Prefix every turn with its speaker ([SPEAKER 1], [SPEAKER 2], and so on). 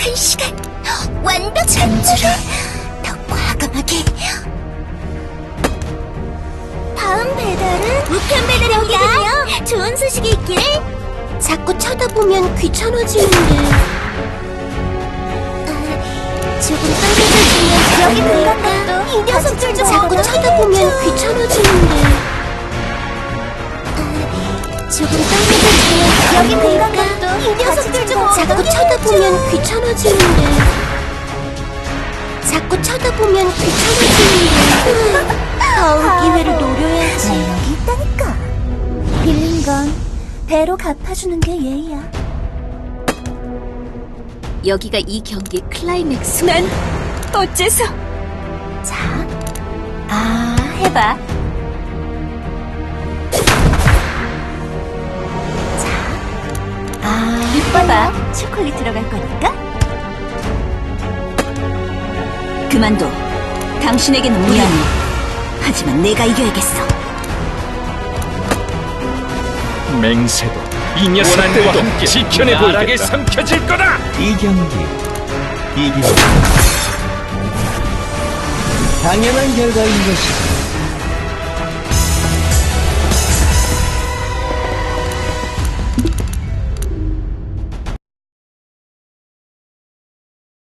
[SPEAKER 1] 한 시간. 완벽한 전주를 더 과감하게. 다음 배달은 우편 배달입니다 좋은 소식이 있기를 자꾸 쳐다보면 귀찮아지는데. 아, 조금 가주면 여기 불간다 이 녀석들 좀 자꾸 쳐다보면 귀찮아지는데. 아, 조금 빨리 가주면 쳐다보면 귀찮아지는데 자꾸 쳐다보면 귀찮아지는데 다음 기회를 노려야지 나 여기 있다니까 빌린 건 배로 갚아주는 게 예의야
[SPEAKER 2] 여기가 이 경기의 클라이맥스. 난 어째서?
[SPEAKER 1] 자, 아, 해봐. 봐봐. 초콜릿 들어갈 거니까.
[SPEAKER 2] 그만둬. 당신에게는 무리하니. 하지만 내가 이겨야겠어.
[SPEAKER 3] 맹세도 이 녀석들과 함께 지켜내보이게 삼켜질 거다.
[SPEAKER 4] 이 경기 이기고 당연한 결과인 것이다.